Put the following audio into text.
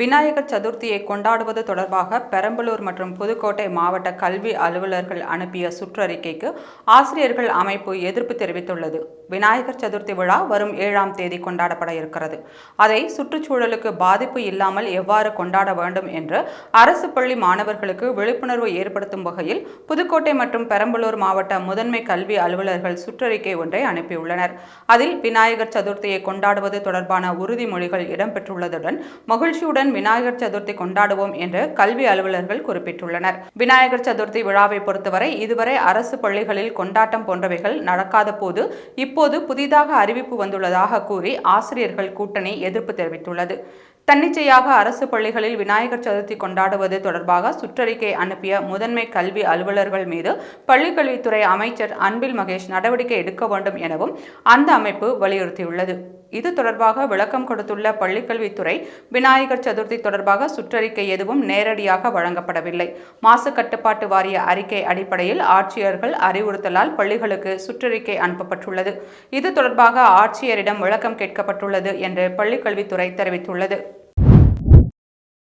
Vinayagar சதுர்த்தியை கொண்டாடுவது தொடர்பாக பெரம்பலூர் மற்றும் புதுக்கோட்டை மாவட்ட கல்வி அலுவலர்கள் அனுப்பிய சுற்றறிக்கைக்கு ஆசிரியர்கள் அமைப்பு எதிர்ப்பு தெரிவித்துள்ளது. விநாயகர் சதுர்த்தி விழா வரும் ஏழாம் தேதி கொண்டாடப்பட இருக்கிறது. அதை சுற்றுச்சூழலுக்கு பாதிப்பு இல்லாமல் எவ்வாறு கொண்டாட வேண்டும் என்று அரசு பள்ளி மாணவர்களுக்கு விழிப்புணர்வு ஏற்படுத்தும் வகையில் புதுக்கோட்டை மற்றும் பெரம்பலூர் மாவட்ட முதன்மை கல்வி அலுவலர்கள் சுற்றறிக்கை ஒன்றை அனுப்பியுள்ளனர். அதில் விநாயகர் சதுர்த்தியை கொண்டாடுவது தொடர்பான உறுதிமொழிகள் இடம்பெற்றுள்ளதுடன் மகிழ்ச்சியுடன் விநாயகர் சதுர்த்தி கொண்டாடுவோம் என்று கல்வி அலுவலர்கள் குறிப்பிட்டுள்ளனர். விநாயகர் சதுர்த்தி விழாவை பொறுத்தவரை இதுவரை அரசு பள்ளிகளில் கொண்டாட்டம் போன்றவைகள் நடக்காத போது இப்போது புதிதாக அறிவிப்பு வந்துள்ளதாக கூறி ஆசிரியர்கள் கூட்டணி எதிர்ப்பு தெரிவித்துள்ளது. தன்னிச்சையாக அரசு பள்ளிகளில் விநாயகர் சதுர்த்தி கொண்டாடுவது தொடர்பாக சுற்றறிக்கை அனுப்பிய முதன்மை கல்வி அலுவலர்கள் மீது பள்ளிக்கல்வித்துறை அமைச்சர் அன்பில் மகேஷ் நடவடிக்கை எடுக்க வேண்டும் எனவும் அந்த அமைப்பு வலியுறுத்தியுள்ளது. இது தொடர்பாக விளக்கம் கொடுத்துள்ள பள்ளிக்கல்வித்துறை விநாயகர் சதுர்த்தி தொடர்பாக சுற்றறிக்கை எதுவும் நேரடியாக வழங்கப்படவில்லை. மாசு கட்டுப்பாட்டு வாரிய அறிக்கை அடிப்படையில் ஆட்சியர்கள் அறிவுறுத்தலால் பள்ளிகளுக்கு சுற்றறிக்கை அனுப்பப்பட்டுள்ளது. இது தொடர்பாக ஆட்சியரிடம் விளக்கம் கேட்கப்பட்டுள்ளது என்று பள்ளிக்கல்வித்துறை தெரிவித்துள்ளது.